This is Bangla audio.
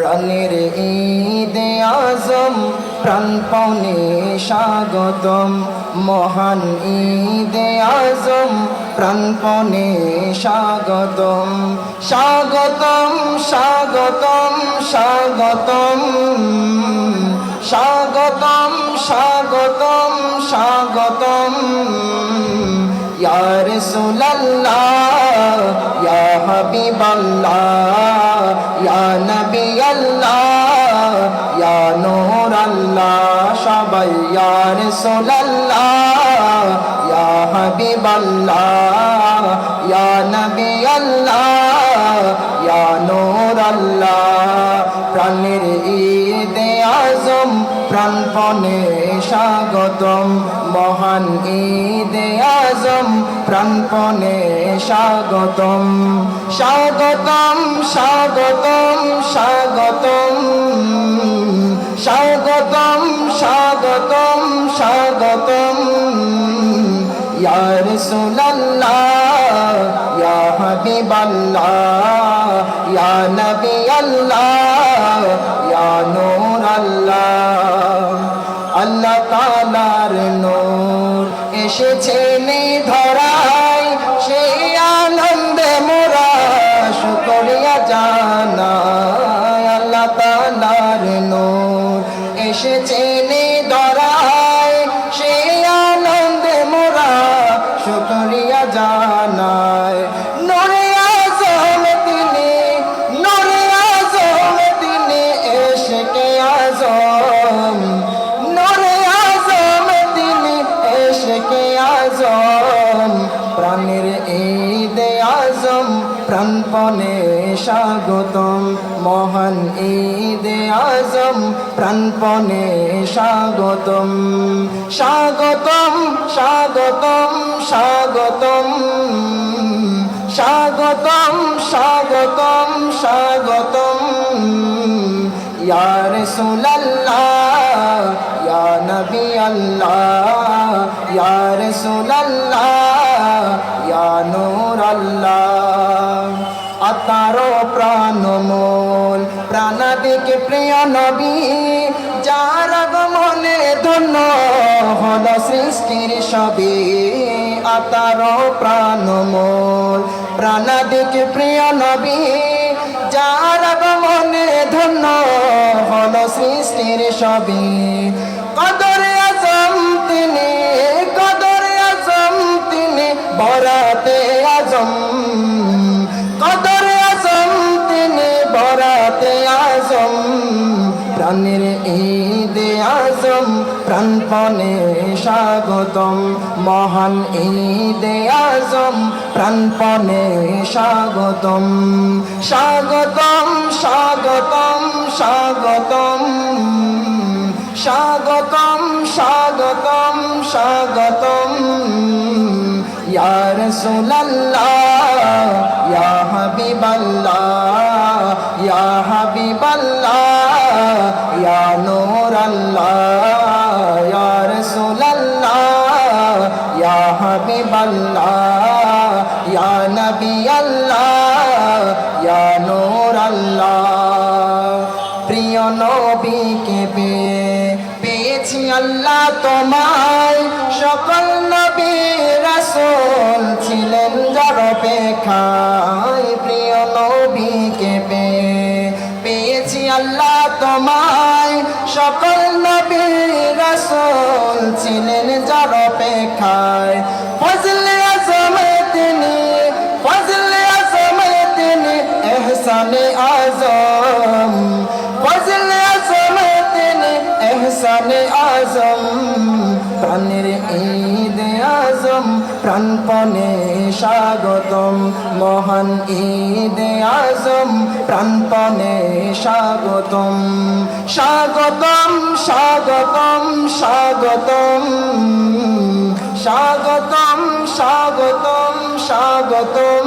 প্রাণের ঈদ আজম প্রাণপণে স্বাগতম। মহান ঈদ আজম প্রাণপণে স্বাগতম। স্বাগতম স্বাগতম স্বাগতম। স্বাগতম স্বাগতম স্বাগতম। ইয়া রাসূলুল্লাহ, ইয়া হাবিবাল্লাহ রাসূলুল্লাহ, ইয়া হাবিবাল্লাহ, ইয়া নবী আল্লাহ নূর আল্লাহ প্রাণের ঈদ আজম, প্রাণপণে স্বাগতম। মহান ঈদ আজম, প্রাণপণে স্বাগতম। স্বাগতম স্বাগতম স্বাগতম। স্বাগতম স্বাগতম স্বাগতম। ইয়া রাসূলুল্লাহ আল্লাহ এসেছে। প্রাণপণে স্বাগতম, মহান ঈদ আজম। প্রাণপণে স্বাগতম স্বাগতম স্বাগতম স্বাগতম স্বাগতম স্বাগতম স্বাগতম। ইয়া রাসূলুল্লাহ, ইয়া নবী আল্লাহ, ইয়া রাসূলুল্লাহ। ধন্য হল সৃষ্টির সবই আতারো প্রাণমূল প্রাণাদিকে প্রিয় নবী, যার আগমনে ধন্য হল সৃষ্টির সবই কদরে আজম তিনি, কদরে আজম তিনি, বরাতে আজম। কদরে আজম তিনি, বরাতে আজম। প্রাণের আজম প্রাণপণে স্বাগতম মহান ঈদ আজম। প্রাণপণে স্বাগতম স্বাগতম স্বাগতম স্বাগতম স্বাগতম স্বাগতম স্বাগতম। ইয়া রাসূলুল্লাহ, ইয়া হাবিবাল্লাহ। নবী আল্লাহ, ইয়া নূর আল্লাহ। প্রিয় নবীকে পেয়ে, পেয়েছি আল্লাহ তোমায়। সকল নবী রাসূল ছিলেন যার অপেক্ষায়। প্রিয় নবীকে পেয়ে, পেয়েছি আল্লাহ তোমায়। সকল নবী রাসূল ছিলেন যার অপেক্ষায়। এহসানে আজম, ফজলে আজমে তিনি এহসানে আজম। প্রাণের ঈদ আজম, প্রাণপণে স্বাগতম। মহান ঈদ আজম, প্রাণপণে স্বাগতম। স্বাগতম স্বাগতম স্বাগতম। স্বাগতম স্বাগতম স্বাগতম।